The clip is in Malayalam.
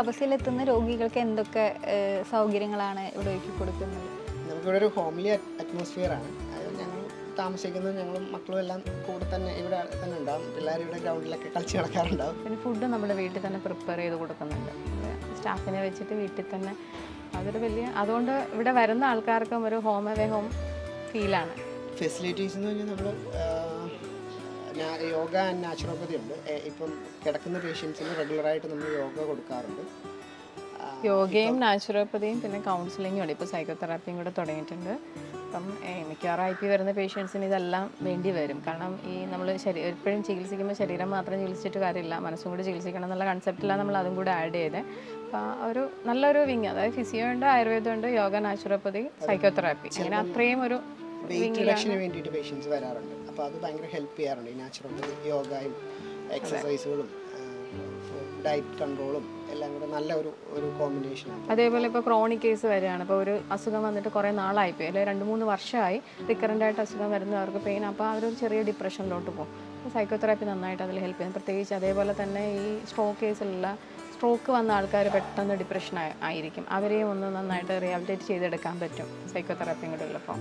തപസ്സിലെത്തുന്ന രോഗികൾക്ക് എന്തൊക്കെ സൗകര്യങ്ങളാണ് ഇവിടെ ഒരുക്കി കൊടുക്കുന്നത്? നമുക്കിവിടെ ഒരു ഹോംലി അറ്റ്മോസ്ഫിയർ ആണ് അത് ഞങ്ങൾ താമസിക്കുന്നത് ഞങ്ങളും മക്കളും എല്ലാം കൂടെ തന്നെ ഇവിടെ തന്നെ ഉണ്ടാവും. പിള്ളേർ ഇവിടെ ഗ്രൗണ്ടിലൊക്കെ കളിച്ച് നടക്കാറുണ്ടാവും. പിന്നെ ഫുഡ് നമ്മുടെ വീട്ടിൽ തന്നെ പ്രിപ്പയർ ചെയ്ത് കൊടുക്കുന്നുണ്ട്. സ്റ്റാഫിനെ വെച്ചിട്ട് വീട്ടിൽ തന്നെ അതൊരു വലിയ അതുകൊണ്ട് ഇവിടെ വരുന്ന ആൾക്കാർക്കും ഒരു ഹോം അവേ ഹോം ഫീലാണ് ഫെസിലിറ്റീസ് എന്ന് പറഞ്ഞാൽ നമ്മൾ യോഗ ആൻഡ് നാച്ചുറോപ്പതി ഉണ്ട് ഇപ്പം കിടക്കുന്ന പേഷ്യൻസിന് റെഗുലറായിട്ട് നമ്മൾ യോഗ കൊടുക്കാറുണ്ട്. യോഗയും നാച്ചുറോപ്പതിയും പിന്നെ കൗൺസിലിങ്ങും ഉണ്ട്. ഇപ്പോൾ സൈക്കോതെറാപ്പിയും കൂടെ തുടങ്ങിയിട്ടുണ്ട്. അപ്പം മിക്കവാറും ഐ പി വരുന്ന പേഷ്യൻസിന് ഇതെല്ലാം വേണ്ടി വരും. കാരണം ഈ നമ്മൾ ശരി എപ്പോഴും ചികിത്സിക്കുമ്പോൾ ശരീരം മാത്രം ചികിത്സിച്ചിട്ട് കാര്യമില്ല. മനസ്സും കൂടി ചികിത്സിക്കണം എന്നുള്ള കൺസെപ്റ്റിലാണ് നമ്മൾ അതും കൂടെ ആഡ് ചെയ്തത് അപ്പോൾ ഒരു നല്ലൊരു വിങ് അതായത് ഫിസിയോ ഉണ്ട് ആയുർവേദം ഉണ്ട് യോഗ നാച്ചുറോപ്പതി സൈക്കോതെറാപ്പി അങ്ങനെ അത്രയും ഒരു വെയിറ്റ് റിഡക്ഷന് വേണ്ടിയിട്ട് പേഷ്യൻസ് വരാറുണ്ട്. അപ്പോൾ അത് ഭയങ്കര ഹെൽപ്പ് ചെയ്യാറുണ്ട്. ഈ നാച്ചുറൽ യോഗയും എക്സസൈസുകളും ഡയറ്റ് കൺട്രോളും എല്ലാം കൂടെ നല്ല ഒരു ഒരു കോമ്പിനേഷൻ അതേപോലെ ഇപ്പോൾ ക്രോണിക് കേസ് വരികയാണ്. ഇപ്പോൾ ഒരു അസുഖം വന്നിട്ട് കുറേ നാളായി പോയി. അല്ലെങ്കിൽ രണ്ട് മൂന്ന് വർഷമായി റിക്കറന്റ് ആയിട്ട് അസുഖം വരുന്നവർക്ക് പെയിൻ അപ്പോൾ അവരൊരു ചെറിയ ഡിപ്രഷനിലോട്ട് പോകും. സൈക്കോതെറാപ്പി നന്നായിട്ട് അതിൽ ഹെൽപ്പ് ചെയ്യും. പ്രത്യേകിച്ച് അതേപോലെ തന്നെ ഈ സ്ട്രോക്ക് കേസിലുള്ള സ്ട്രോക്ക് വന്ന ആൾക്കാർ പെട്ടെന്ന് ഡിപ്രഷൻ ആയിരിക്കും. അവരെയും ഒന്ന് നന്നായിട്ട് റിയാബിലിറ്റേറ്റ് ചെയ്തെടുക്കാൻ പറ്റും. സൈക്കോതെറാപ്പിയും കൂടെ ഉള്ളപ്പോൾ